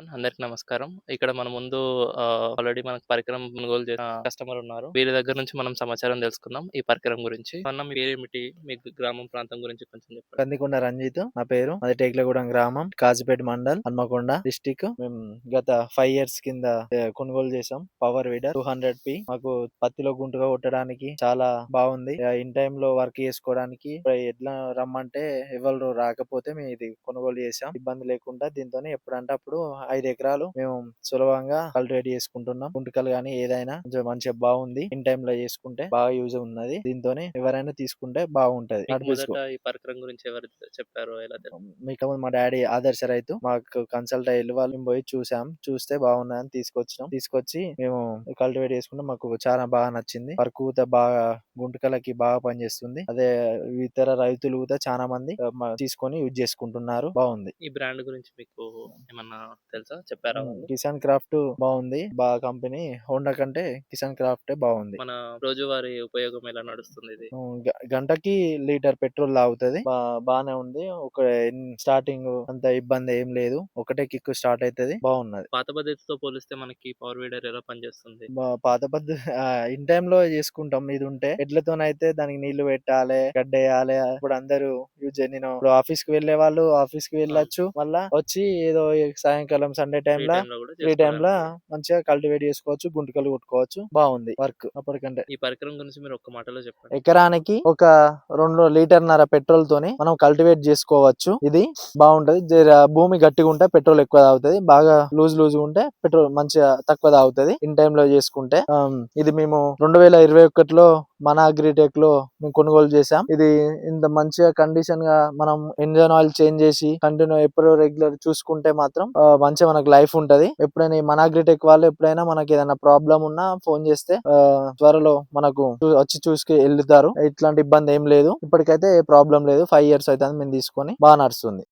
అందరికి నమస్కారం. ఇక్కడ మన ముందు ఆల్రెడీ మనకు పరికరం కొనుగోలు చేసిన కస్టమర్ ఉన్నారు. వీరి దగ్గర నుంచి మనం సమాచారం తెలుసుకుందాం ఈ పరికరం గురించి. అన్న మీ పేరేమిటి మీ గ్రామం ప్రాంతం గురించి కొంచెం చెప్పండి. కందికొండ రంజిత్ నా పేరు. అది టేక్లగూడెం గ్రామం కాజిపేట మండల్ హన్మకొండ డిస్టిక్ మేము గత ఫైవ్ ఇయర్స్ కింద కొనుగోలు చేసాం power weeder two hundred P మాకు పత్తిలో గుంటుగా కొట్టడానికి చాలా బాగుంది. ఇన్ టైమ్లో వర్క్ చేసుకోవడానికి ఎట్లా రమ్మంటే ఎవరు రాకపోతే మేము ఇది కొనుగోలు చేసాం ఇబ్బంది లేకుండా దీంతో ఎప్పుడంటే అప్పుడు ఐదు ఎకరాలు మేము సులభంగా కల్టివేట్ చేసుకుంటున్నాం. గుంటకలు కానీ ఏదైనా కొంచెం మంచిగా బాగుంది. ఇన్ టైమ్లో చేసుకుంటే బాగా యూజ్ ఉన్నది. దీంతోనే ఎవరైనా తీసుకుంటే బాగుంటది. ఈ పరికరం గురించి ఎవరు చెప్పారు ఎలా? మీకు మా డాడీ ఆదర్శ రైతు. మాకు కన్సల్ట్ అయ్యి వాళ్ళు పోయి చూసాం. చూస్తే బాగున్నదని తీసుకొచ్చినాం. తీసుకొచ్చి మేము కల్టివేట్ చేసుకుంటే మాకు చాలా బాగా నచ్చింది. వర్క్ కూడా బాగా గుంటకలకి బాగా పనిచేస్తుంది. అదే ఇతర రైతులు కూడా చాలా మంది తీసుకొని యూజ్ చేసుకుంటున్నారు. బాగుంది. ఈ బ్రాండ్ గురించి మీకు ఏమన్నా తెలుసా? చెప్పారా? కిసాన్ క్రాఫ్ట్ బాగుంది బాగా కంపెనీ. హోండా కంటే కిసాన్ క్రాఫ్ట్ బాగుంది మన రోజువారీ ఉపయోగం ఎలా నడుస్తుంది ఇది? గంటకి లీటర్ పెట్రోల్ తాగుతుంది. బా- బానే ఉంది. ఒక స్టార్టింగ్ అంత ఇబ్బంది ఏం లేదు. ఒకటే కిక్ స్టార్ట్ అవుతుంది బాగున్నది పాత పద్ధతితో పోలిస్తే మనకి పవర్ వీడర్ ఎలా పనిచేస్తుంది? బా- పాత పద్ధతి ఇన్ టైమ్లో చేసుకుంటాం. ఇది ఉంటే ఎడ్లతోనైతే దానికి నీళ్ళు పెట్టాలి గడ్డేయాలి. ఇప్పుడు అందరూ యూజ్ నేను ఇప్పుడు ఆఫీస్కి వెళ్ళే వాళ్ళు ఆఫీస్కి వెళ్ళొచ్చు. మళ్ళా వచ్చి ఏదో సాయంకాలం సండే టైమ్ Free లా time లో కూడా ఫ్రీ టైమ్ లా చేసుకోవడానికి. మంచిగా కల్టివేట్ చేసుకోవచ్చు గుంటకలు కొట్టుకోవచ్చు. బాగుంది వర్క్ అప్పటికంటే. ఈ పరికరం గురించి మీరు ఒక్క మాటలో చెప్పండి. ఎకరానికి ఒక రెండు లీటర్న్నర పెట్రోల్ తోని మనం కల్టివేట్ చేసుకోవచ్చు. ఇది బాగుంటది. భూమి గట్టిగా ఉంటే పెట్రోల్ ఎక్కువ తాగుతుంది. బాగా లూజ్ లూజ్ ఉంటే పెట్రోల్ మంచిగా తక్కువ తాగుతుంది. ఇన్ టైమ్లో చేసుకుంటే ఇది మేము రెండు వేల ఇరవై ఒకటిలో మన అగ్రిటెక్లో మేము కొనుగోలు చేసాం ఇది ఇంత మంచిగా కండిషన్గా మనం ఇంజన్ ఆయిల్ చేంజ్ చేసి కంటిన్యూ ఎప్పుడు రెగ్యులర్ చూసుకుంటే మాత్రం మంచిగా మనకు లైఫ్ ఉంటది. ఎప్పుడైనా మన అగ్రిటెక్ వాళ్ళు ఎప్పుడైనా మనకి ఏదైనా ప్రాబ్లం ఉన్నా ఫోన్ చేస్తే త్వరలో మనకు వచ్చి చూసుకు వెళ్తారు. ఇట్లాంటి ఇబ్బంది ఏం లేదు. ఇప్పటికైతే ఏ ప్రాబ్లం లేదు. ఫైవ్ ఇయర్స్ అయితే మేము తీసుకొని బాగా నడుస్తుంది.